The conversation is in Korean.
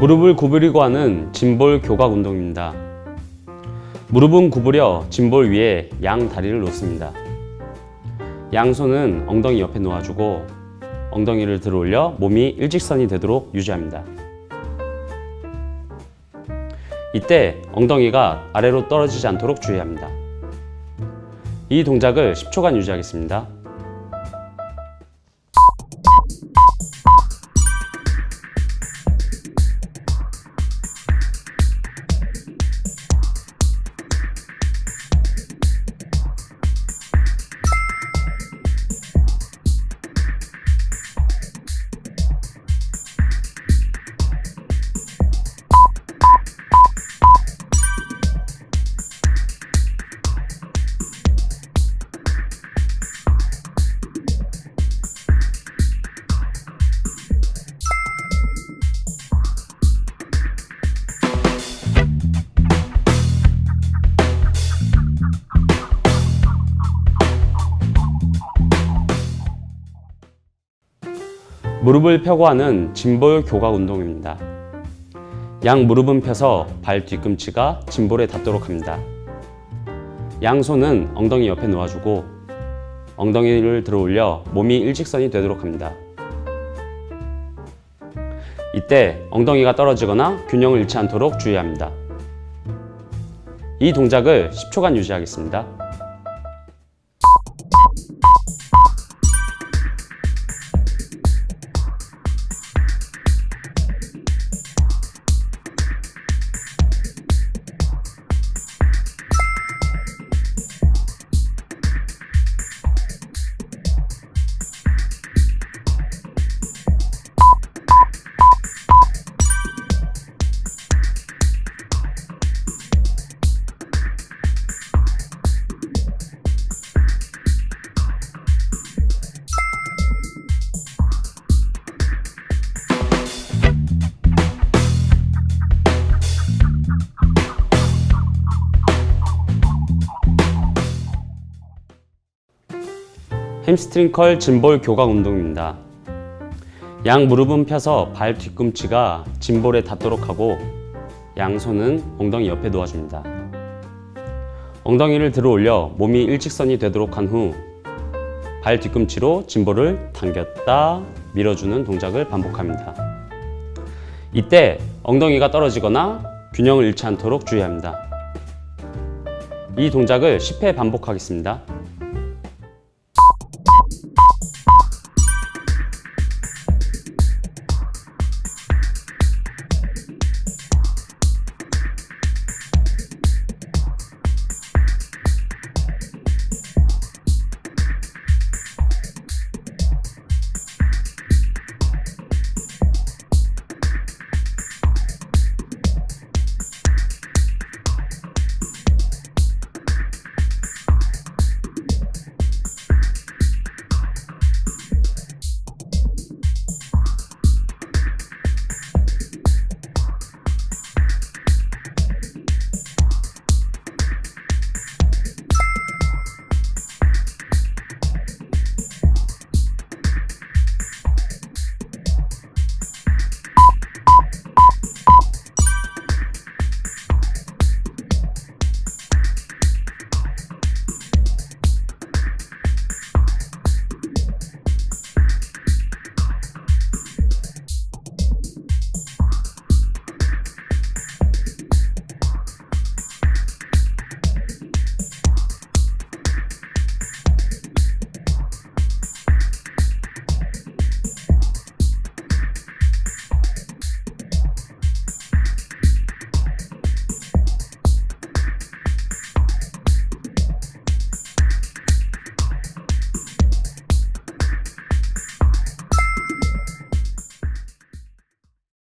무릎을 구부리고 하는 짐볼 교각 운동입니다. 무릎은 구부려 짐볼 위에 양 다리를 놓습니다. 양손은 엉덩이 옆에 놓아주고 엉덩이를 들어 올려 몸이 일직선이 되도록 유지합니다. 이때 엉덩이가 아래로 떨어지지 않도록 주의합니다. 이 동작을 10초간 유지하겠습니다. 무릎을 펴고 하는 짐볼 교각 운동입니다. 양 무릎은 펴서 발 뒤꿈치가 짐볼에 닿도록 합니다. 양손은 엉덩이 옆에 놓아주고 엉덩이를 들어 올려 몸이 일직선이 되도록 합니다. 이때 엉덩이가 떨어지거나 균형을 잃지 않도록 주의합니다. 이 동작을 10초간 유지하겠습니다. 햄스트링 컬 짐볼 교각 운동입니다. 양 무릎은 펴서 발 뒤꿈치가 짐볼에 닿도록 하고 양손은 엉덩이 옆에 놓아줍니다. 엉덩이를 들어 올려 몸이 일직선이 되도록 한 후 발 뒤꿈치로 짐볼을 당겼다 밀어주는 동작을 반복합니다. 이때 엉덩이가 떨어지거나 균형을 잃지 않도록 주의합니다. 이 동작을 10회 반복하겠습니다.